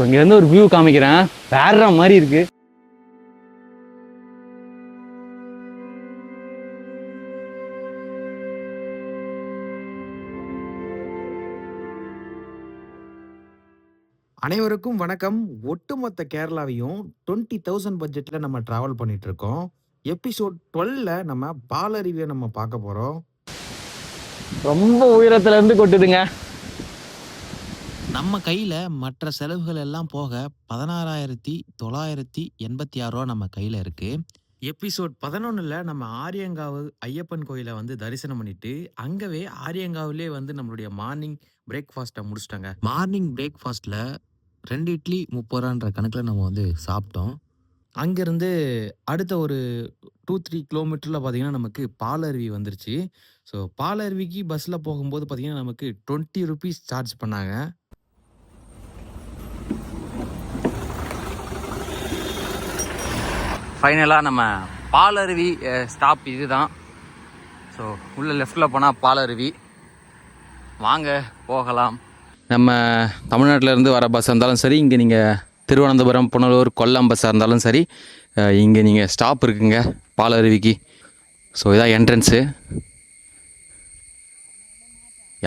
So இங்கேருந்து ஒரு view காமிக்கிறேன். வேற மாதிரி இருக்கு. அனைவருக்கும் வணக்கம். ஒட்டுமொத்த கேரளாவையும் டுவெண்ட்டி தௌசண்ட் பட்ஜெட்டில் நம்ம ட்ராவல் பண்ணிட்டு இருக்கோம் எபிசோட் டுவெல்ல நம்ம பாலருவியை நம்ம பார்க்க போகிறோம் ரொம்ப உயரத்துல இருந்து கொட்டுதுங்க. நம்ம கையில் மற்ற செலவுகள் எல்லாம் போக பதினாறாயிரத்தி தொள்ளாயிரத்தி எண்பத்தி ஆறு ரூபா நம்ம கையில் இருக்குது எபிசோட் பதினொன்றில் நம்ம ஆரியங்காவு ஐயப்பன் கோயிலை வந்து தரிசனம் பண்ணிட்டு அங்கவே ஆரியங்காவிலே வந்து நம்மளுடைய மார்னிங் பிரேக்ஃபாஸ்ட்டை முடிச்சிட்டாங்க. மார்னிங் பிரேக்ஃபாஸ்ட்டில் ரெண்டு இட்லி முப்பது ரூபான்ற கணக்கில் நம்ம வந்து சாப்பிட்டோம். அங்கேருந்து அடுத்த ஒரு டூ த்ரீ கிலோமீட்டரில் பார்த்தீங்கன்னா நமக்கு பாலருவி வந்துருச்சு. ஸோ பாலருவிக்கு பஸ்ஸில் போகும்போது பார்த்தீங்கன்னா நமக்கு டுவெண்ட்டி ருபீஸ் சார்ஜ் பண்ணாங்க. ஃபைனலாக நம்ம பாலருவி ஸ்டாப் இதுதான். ஸோ உள்ள லெஃப்டில் போனால் பாலருவி. வாங்க போகலாம். நம்ம தமிழ்நாட்டில் இருந்து வர பஸ்ஸாக இருந்தாலும் சரி இங்கே நீங்கள் திருவனந்தபுரம் புனலூர் கொல்லம் பஸ்ஸாக இருந்தாலும் சரி இங்கே நீங்கள் ஸ்டாப் இருக்குங்க பாலருவிக்கு. ஸோ இதான் என்ட்ரன்ஸு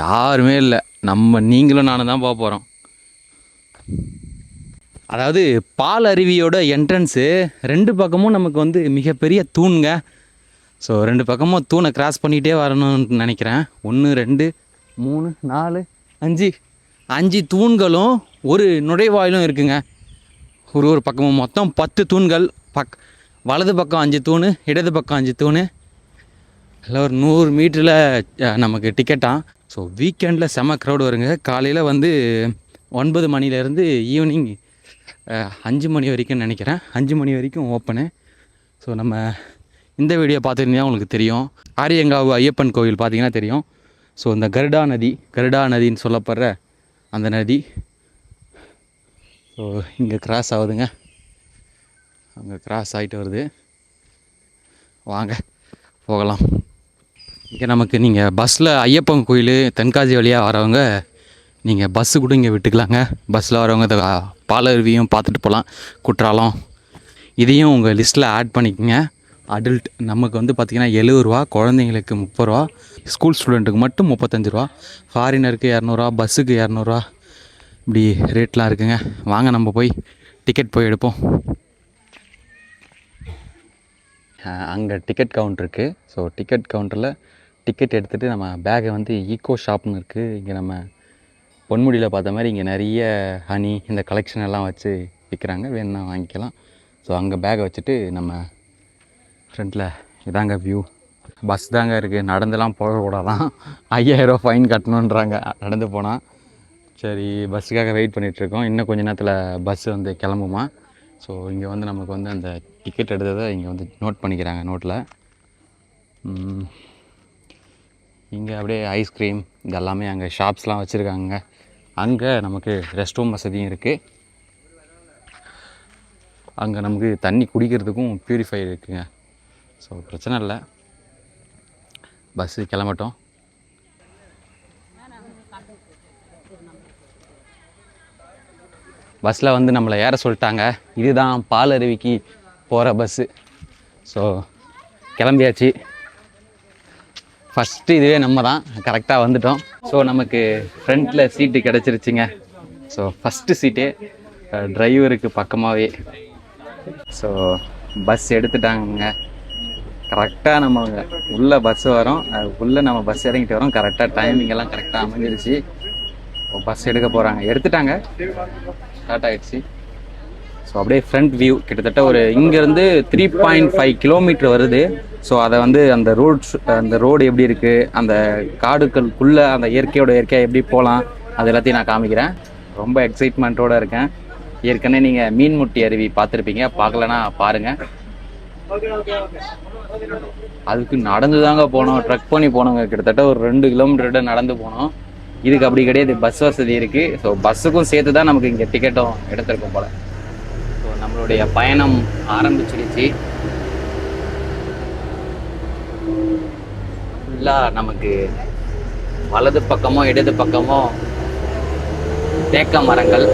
யாருமே இல்லை. நம்ம நீங்களும் நானும் தான் போக போகிறோம் அதாவது பால் அருவியோட என்ட்ரன்ஸு ரெண்டு பக்கமும் நமக்கு வந்து மிகப்பெரிய தூண்ங்க. ஸோ ரெண்டு பக்கமும் தூணை கிராஸ் பண்ணிகிட்டே வரணும்னு நினைக்கிறேன். ஒன்று ரெண்டு மூணு நாலு அஞ்சு. அஞ்சு தூண்களும் ஒரு நுழைவாயிலும் இருக்குங்க. ஒரு ஒரு பக்கமும் மொத்தம் பத்து தூண்கள். பக் வலது பக்கம் அஞ்சு தூண் இடது பக்கம் அஞ்சு தூண். எல்லாம் ஒரு நூறு மீட்டரில் நமக்கு டிக்கெட்டாக ஸோ வீக்கெண்டில் செம க்ரௌடு வருங்க. காலையில் வந்து ஒன்பது மணிலேருந்து ஈவினிங் அஞ்சு மணி வரைக்கும் நினைக்கிறேன். அஞ்சு மணி வரைக்கும் ஓப்பனு ஸோ நம்ம இந்த வீடியோ பார்த்துருந்தீங்கன்னா உங்களுக்கு தெரியும். ஆரியங்காவு ஐயப்பன் கோவில் பார்த்தீங்கன்னா தெரியும். ஸோ இந்த கருடா நதி கருடா நதின்னு சொல்லப்படுற அந்த நதி. ஸோ இங்கே கிராஸ் ஆகுதுங்க. அங்கே கிராஸ் ஆகிட்டு வருது. வாங்க போகலாம். இங்கே நமக்கு நீங்கள் பஸ்ஸில் ஐயப்பன் கோயில் தென்காசி வழியாக வரவங்க நீங்கள் பஸ்ஸு கூட இங்கே விட்டுக்கலாங்க. பஸ்ஸில் வரவங்க பாலருவியும் பார்த்துட்டு போகலாம். குற்றாலம். இதையும் உங்கள் லிஸ்ட்டில் ஆட் பண்ணிக்கோங்க. அடல்ட் நமக்கு வந்து பார்த்திங்கன்னா எழுபது ரூபா குழந்தைங்களுக்கு முப்பது ரூபா ஸ்கூல் ஸ்டூடெண்ட்டுக்கு மட்டும் முப்பத்தஞ்சு ரூபா ஃபாரினருக்கு இரநூறுவா பஸ்ஸுக்கு இரநூறுவா இப்படி ரேட்லாம் இருக்குங்க. வாங்க நம்ம போய் டிக்கெட் போய் எடுப்போம். அங்கே டிக்கெட் கவுண்டர் இருக்குது ஸோ டிக்கெட் கவுண்டரில் டிக்கெட் எடுத்துகிட்டு நம்ம பேக்கை வந்து ஈக்கோ ஷாப்னு இருக்குது இங்கே நம்ம பொன்முடியில் பார்த்த மாதிரி இங்கே நிறைய ஹனி இந்த கலெக்ஷன் எல்லாம் வச்சு விற்கிறாங்க வேணும்னா வாங்கிக்கலாம். ஸோ அங்கே பேக்கை வச்சுட்டு நம்ம ஃப்ரண்ட்டில் இதாங்க வியூ பஸ் தாங்க இருக்குது நடந்துலாம் போகக்கூடாதான் ஐயாயிரம் ஃபைன் கட்டணுன்றாங்க நடந்து போனால் சரி பஸ்ஸுக்காக வெயிட் பண்ணிகிட்ருக்கோம் இன்னும் கொஞ்ச நேரத்தில் பஸ் வந்து கிளம்புமா? ஸோ இங்கே வந்து நமக்கு வந்து அந்த டிக்கெட் எடுத்ததை இங்கே வந்து நோட் பண்ணிக்கிறாங்க நோட்டில் இங்கே அப்படியே ஐஸ்கிரீம் இது எல்லாமே அங்கே ஷாப்ஸ்லாம் வச்சுருக்காங்க. அங்கே நமக்கு ரெஸ்ட் ரூம் வசதியும் இருக்குது அங்கே நமக்கு தண்ணி குடிக்கிறதுக்கும் பியூரிஃபை இருக்குங்க. ஸோ பிரச்சனை இல்லை. பஸ்ஸு கிளம்பட்டோம். பஸ்ஸில் வந்து நம்மளை ஏற சொல்லிட்டாங்க. இதுதான் பாலருவிக்கு போகிற பஸ்ஸு ஸோ கிளம்பியாச்சு. ஃபஸ்ட்டு இதுவே நம்ம தான் கரெக்டாக வந்துட்டோம். ஸோ நமக்கு ஃப்ரண்ட்டில் சீட்டு கிடச்சிருச்சுங்க. ஸோ ஃபஸ்ட்டு சீட்டே டிரைவருக்கு பக்கமாகவே ஸோ பஸ் எடுத்துட்டாங்க கரெக்டாக நம்ம உள்ளே பஸ் வரோம். உள்ளே நம்ம பஸ் இறங்கிட்டு வரோம். கரெக்டாக டைமிங் எல்லாம் கரெக்டாக அமைஞ்சிருச்சு. பஸ் எடுக்க போகிறாங்க எடுத்துட்டாங்க. ஸ்டார்ட் ஆகிடுச்சு ஸோ அப்படியே ஃப்ரண்ட் வியூ கிட்டத்தட்ட ஒரு இங்கேருந்து த்ரீ பாயிண்ட் ஃபைவ் கிலோமீட்டர் வருது. ஸோ அதை வந்து அந்த ரோட் அந்த ரோடு எப்படி இருக்குது அந்த காடுகளுக்குள்ளே அந்த இயற்கையோட இயற்கையாக எப்படி போகலாம் அது எல்லாத்தையும் நான் காமிக்கிறேன். ரொம்ப எக்ஸைட்மெண்ட்டோடு இருக்கேன். ஏற்கனவே நீங்கள் மீன்முட்டி அருவி பார்த்துருப்பீங்க. பார்க்கலன்னா பாருங்கள் அதுக்கு நடந்து தாங்க போனோம். ட்ரக் பண்ணி போனோங்க. கிட்டத்தட்ட ஒரு ரெண்டு கிலோமீட்டர் நடந்து போனோம். இதுக்கு அப்படி கிடையாது. பஸ் வசதி இருக்குது ஸோ பஸ்ஸுக்கும் சேர்த்து தான் நமக்கு இங்கே டிக்கெட்டும் எடுத்திருக்கோம் போல். ஸோ நம்மளுடைய பயணம் ஆரம்பிச்சிடுச்சு. ஃபுல்லாக நமக்கு வலது பக்கமோ இடது பக்கமோ தேக்க மரங்கள்.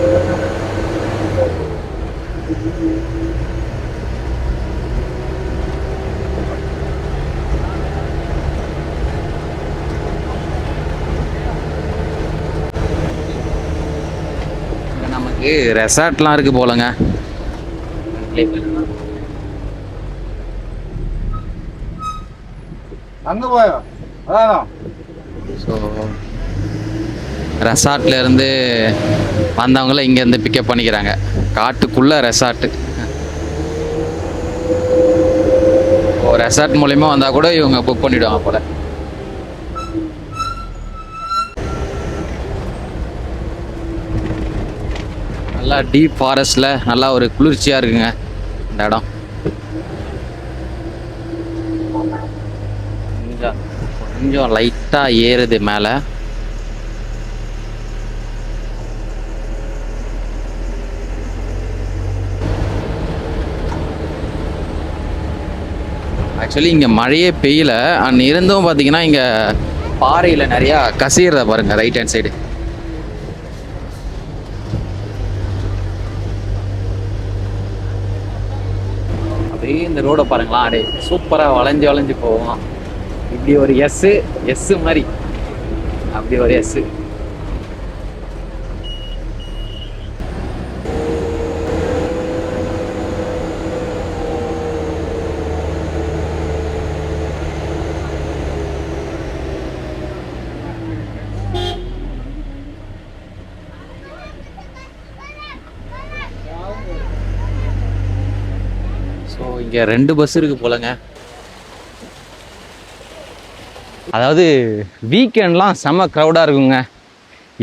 நமக்கு ரெசார்ட்லாம் இருக்கு போலங்க. அங்கே போய். அதான் ஸோ ரெசார்ட்ல இருந்து வந்தவங்கள இங்கேருந்து பிக்கப் பண்ணிக்கிறாங்க. காட்டுக்குள்ள ரெசார்ட்டு ஓ ரெசார்ட் மூலயமா வந்தால் கூட இவங்க புக் பண்ணிவிடுவாங்க போல. நல்லா டீப் ஃபாரஸ்ட்டில் நல்லா ஒரு குளிர்ச்சியாக இருக்குங்க இந்த இடம் கொஞ்சம் கொஞ்சம் லைட்டாக ஏறுது மேலே. ஆக்சுவலி இங்கே மழையே பெய்யல. அண்ட் இருந்தும் பார்த்தீங்கன்னா இங்கே பாறையில் நிறையா கசியறத பாருங்க ரைட் ஹேண்ட் சைடு அப்படியே இந்த ரோடை பாருங்களா அப்படியே சூப்பராக வளைஞ்சு வளைஞ்சு போவோம். இப்படி ஒரு எஸ் எஸ் மாதிரி. அப்படி ஒரு எஸ் ஸோ இங்கே ரெண்டு பஸ் இருக்கு போலங்க. அதாவது வீக்கெண்ட்லாம் செம்ம க்ரௌடாக இருக்குங்க.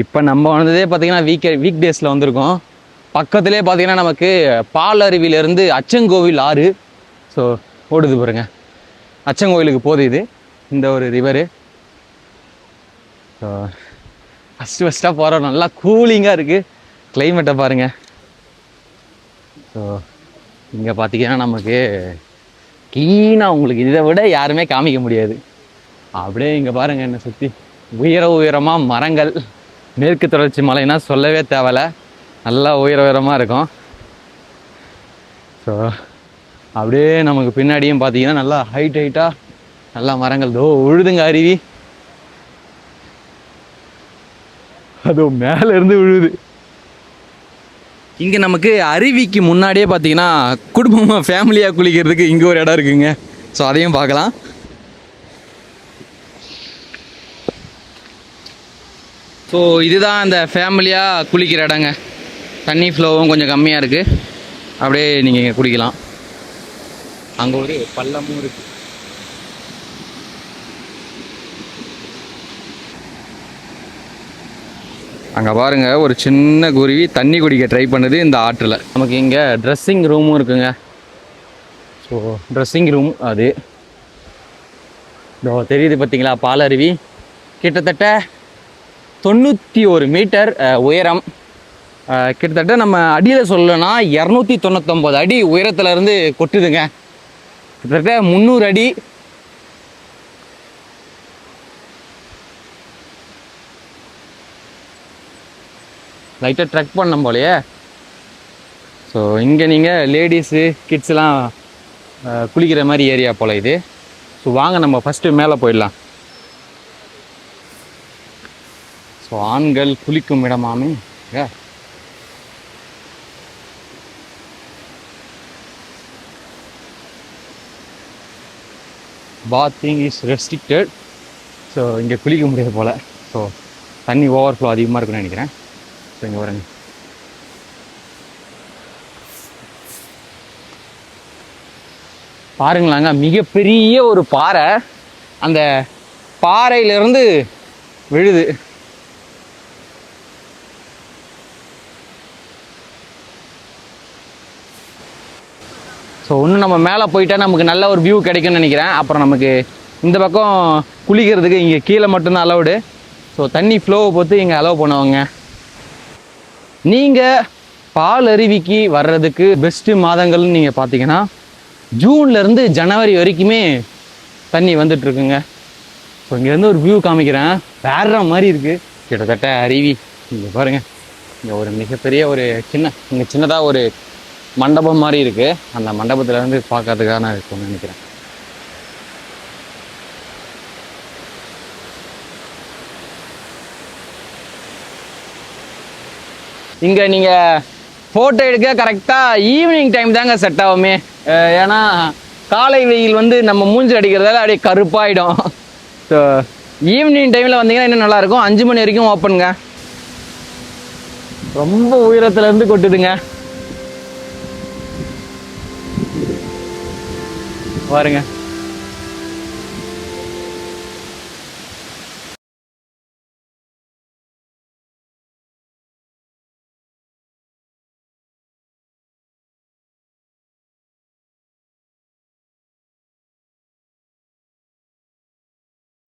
இப்போ நம்ம வந்ததே பார்த்திங்கன்னா வீக் வீக் டேஸில் வந்திருக்கோம். பக்கத்துலேயே பார்த்திங்கன்னா நமக்கு பால் அருவியிலேருந்து அச்சங்கோவில் ஆறு. ஸோ ஓடுது பாருங்க. அச்சங்கோவிலுக்கு போகுது இது. இந்த ஒரு ரிவரு ஸோ ஃபஸ்ட்டு ஃபஸ்ட்டாக போகிறோம் நல்லா கூலிங்காக இருக்குது கிளைமேட்டை பாருங்கள் ஸோ இங்கே பார்த்தீங்கன்னா நமக்கு க்ளீனாக உங்களுக்கு இதை விட யாருமே காமிக்க முடியாது. அப்படியே இங்கே பாருங்க என்னை சுற்றி உயர உயரமாக மரங்கள். மேற்கு தொடர்ச்சி மலைனா சொல்லவே தேவையில்ல. நல்லா உயர உயரமாக இருக்கும். ஸோ அப்படியே நமக்கு பின்னாடியும் பார்த்தீங்கன்னா நல்லா ஹைட் ஹைட்டாக நல்லா மரங்கள். தோ உழுதுங்க அருவி. அதுவும் மேலேருந்து விழுது இங்கே நமக்கு அருவிக்கு முன்னாடியே பார்த்தீங்கன்னா குடும்பமாக ஃபேமிலியாக குளிக்கிறதுக்கு இங்கே ஒரு இடம் இருக்குங்க. ஸோ அதையும் பார்க்கலாம். ஸோ இதுதான் அந்த ஃபேமிலியாக குளிக்கிற இடங்க. தண்ணி ஃப்ளோவும் கொஞ்சம் கம்மியாக இருக்குது அப்படியே நீங்கள் இங்கே குளிக்கலாம் அங்கே ஒரு பள்ளமும் இருக்குது அங்கே பாருங்க ஒரு சின்ன குருவி தண்ணி குடிக்க ட்ரை பண்ணுது இந்த ஆற்றில். நமக்கு இங்கே ட்ரெஸ்ஸிங் ரூமும் இருக்குங்க. ஸோ ட்ரெஸ்ஸிங் ரூம் அது. இதோ தெரியுது பார்த்தீங்களா பாலருவி? கிட்டத்தட்ட தொண்ணூற்றி ஒரு மீட்டர் உயரம். கிட்டத்தட்ட நம்ம அடியில் சொல்லணும்னா இரநூத்தி தொண்ணூத்தொம்பது அடி உயரத்துலேருந்து கொட்டுதுங்க. கிட்டத்தட்ட முந்நூறு அடி. லைட்டாக ட்ரக் பண்ணோம் போலையே. ஸோ இங்கே நீங்கள் லேடிஸு கிட்ஸ்லாம் குளிக்கிற மாதிரி ஏரியா போல் இது. ஸோ வாங்க நம்ம ஃபஸ்ட்டு மேலே போயிடலாம். ஸோ ஆண்கள் குளிக்கும் இடமாமே பாத்திங் இஸ் ரெஸ்ட்ரிக்டட் ஸோ இங்கே குளிக்க முடியாது போல். ஸோ தண்ணி ஓவர்ஃப்ளோ அதிகமாக இருக்குன்னு நினைக்கிறேன். ஸோ இங்கே வரேங்க பாருங்களாங்க மிகப்பெரிய ஒரு பாறை அந்த பாறையிலிருந்து விழுது. ஸோ இன்னும் நம்ம மேலே போயிட்டால் நமக்கு நல்ல ஒரு வியூ கிடைக்கும்னு நினைக்கிறேன். அப்புறம் நமக்கு இந்த பக்கம் குளிக்கிறதுக்கு இங்கே கீழே மட்டும்தான் அலௌடு ஸோ தண்ணி ஃப்ளோவை பொறுத்து இங்கே அலோவ் பண்ணுவாங்க. நீங்கள் பால் அருவிக்கு வர்றதுக்கு பெஸ்ட்டு மாதங்கள்னு நீங்கள் பார்த்தீங்கன்னா ஜூன்லேருந்து ஜனவரி வரைக்குமே தண்ணி வந்துட்டுருக்குங்க ஸோ இங்கேருந்து ஒரு வியூ காமிக்கிறேன். வேற மாதிரி இருக்குது கிட்டத்தட்ட அருவி. இங்கே பாருங்கள் இங்கே ஒரு மிகப்பெரிய ஒரு சின்ன இங்கே சின்னதாக ஒரு மண்டபம் மாதிரி இருக்குது அந்த மண்டபத்துல இருந்து பார்க்கறதுக்காக நான் இருக்கும்னு நினைக்கிறேன். இங்கே நீங்கள் ஃபோட்டோ எடுக்க கரெக்டாக ஈவினிங் டைம் தாங்க செட் ஆகுமே. ஏன்னா காலை வெயில் வந்து நம்ம மூஞ்சி அடிக்கிறதால அப்படியே கருப்பாயிடும். ஸோ ஈவினிங் டைமில் வந்தீங்கன்னா இன்னும் நல்லாயிருக்கும் அஞ்சு மணி வரைக்கும் ஓப்பனுங்க ரொம்ப உயரத்துல இருந்து கொட்டுதுங்க. பாருங்க.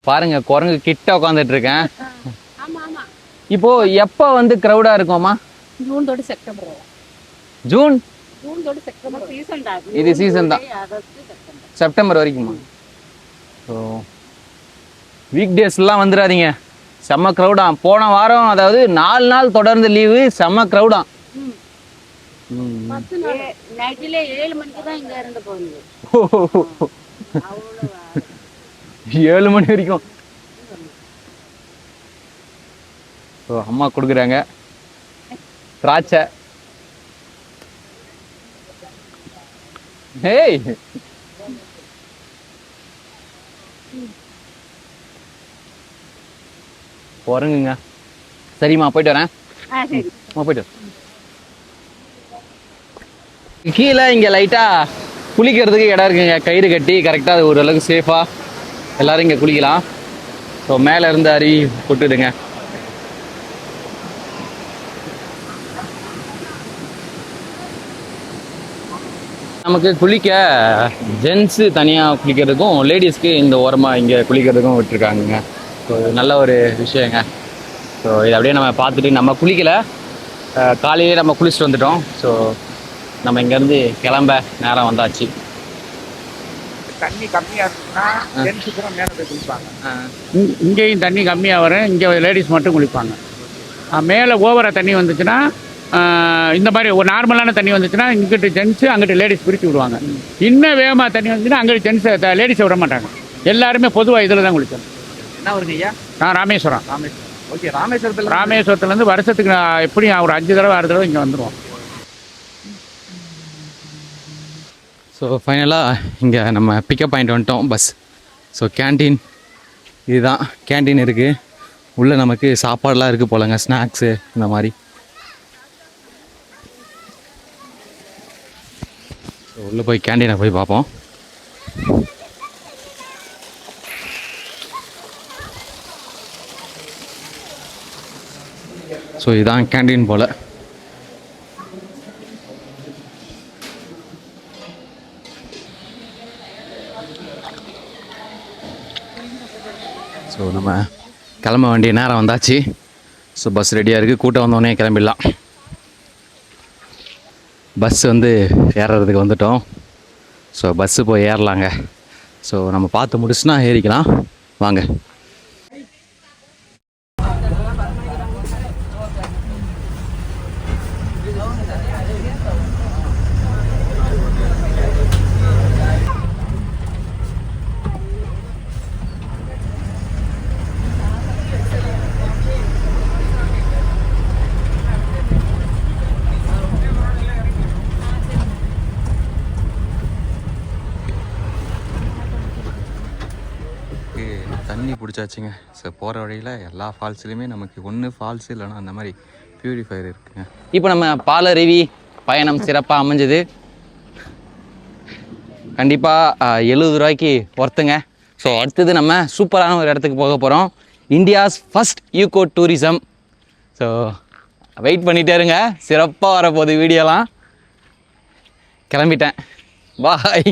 பாருங்க குரங்கு கிட்ட உட்காந்துட்டு இருக்கேன் இப்போ எப்போ வந்து க்ரௌடா இருக்குமா ஜூன் தொட்டு செப்டம்பர் வரும். ஜூன்? செப்டம்பர். சீசன் தான். இது செப்டம்பர். வரைக்குமா? ஸோ வீக் டேஸ்லாம் வந்துடாதீங்க செம்ம க்ரௌடா போன வாரம் அதாவது நாலு நாள் தொடர்ந்து லீவு செம்ம க்ரௌடா பத்து நாள். நைட்டில் ஏழு மணி வரைக்கும். அம்மா கொடுக்குறாங்க. திராட்சை. ஏய் குரங்குங்க சரிம்மா போயிட்டு வரேன். ஆ சரி. அம்மா போயிட்டு வரேன். கீழே இங்கே லைட்டாக குளிக்கிறதுக்கு இடம் இருக்குங்க. கயிறு கட்டி கரெக்டாக அது ஓரளவுக்கு சேஃபாக எல்லாரும் இங்கே குளிக்கலாம். ஸோ மேலே இருந்து அருவி கொட்டுதுங்க. நமக்கு குளிக்க ஜென்ஸு தனியாக குளிக்கிறதுக்கும் லேடிஸ்க்கு இந்த ஓரமாக இங்கே குளிக்கிறதுக்கும் விட்டுருக்காங்கங்க. ஸோ இது நல்ல ஒரு விஷயங்க. ஸோ இதை அப்படியே நம்ம பார்த்துட்டு நம்ம குளிக்கலை. காலையிலே நம்ம குளிச்சுட்டு வந்துட்டோம். ஸோ நம்ம இங்கேருந்து கிளம்ப நேரம் வந்தாச்சு. தண்ணி கம்மியா இருக்குன்னா ஜென்ஸுக்கு தான் மேலே போய் குளிப்பாங்க. இங்க- இங்கேயும் தண்ணி கம்மியாக வரும் இங்கே லேடிஸ் மட்டும் குளிப்பாங்க. மேலே ஓவரா தண்ணி வந்துச்சுன்னா இந்த மாதிரி ஒரு நார்மலான தண்ணி வந்துச்சுன்னா இங்கிட்டு ஜென்ஸு அங்கிட்டு லேடிஸ் பிரித்து விடுவாங்க. இன்னும் வேகமாக தண்ணி வந்துச்சுன்னா அங்கிட்டு ஜென்ஸை லேடிஸை விட மாட்டாங்க. எல்லாருமே பொதுவாக இதில் தான் குளிச்சாங்க என்ன வருங்க ஐயா? நான் ராமேஸ்வரம். ராமேஸ்வரம். ஓகே ராமேஸ்வரத்தில் ராமேஸ்வரத்துலேருந்து வருஷத்துக்கு நான் எப்படியும் ஒரு அஞ்சு தடவை ஆறு தடவை இங்கே வந்துடுவோம் ஸோ ஃபைனலாக இங்கே நம்ம பிக்கப் பாயிண்ட் வந்துட்டோம் பஸ் ஸோ கேண்டீன் இதுதான். கேண்டீன் இருக்குது உள்ளே நமக்கு சாப்பாடுலாம் இருக்குது போலங்க ஸ்நாக்ஸு இந்த மாதிரி. உள்ளே போய் கேண்டீனை போய் பார்ப்போம். ஸோ இதான் கேண்டீன் போல். ஸோ நம்ம கிளம்ப வேண்டிய நேரம் வந்தாச்சு. ஸோ பஸ் ரெடியாக இருக்குது கூட்டம் வந்தோடனே கிளம்பிடலாம். பஸ் வந்து ஏறுறதுக்கு வந்துட்டோம். ஸோ பஸ்ஸு போய் ஏறலாங்க. ஸோ நம்ம பார்த்து முடிச்சுனா ஏறிக்கலாம். வாங்க. தண்ணி பிடிச்சாச்சுங்க. ஸோ போகிற வழியில் எல்லா ஃபால்ஸ்லையுமே நமக்கு ஒன்று ஃபால்ஸ் இல்லைன்னா அந்த மாதிரி பியூரிஃபையர் இருக்குங்க. இப்போ நம்ம பாலருவி பயணம் சிறப்பாக அமைஞ்சது. கண்டிப்பாக எழுபது ரூபாய்க்கு ஒர்த்துங்க. ஸோ அடுத்தது நம்ம சூப்பரான ஒரு இடத்துக்கு போக போகிறோம் India's first UCO tourism so wait பண்ணிகிட்டே இருங்க. சிறப்பாக வரப்போகுது வீடியோலாம் கிளம்பிட்டேன். பாய்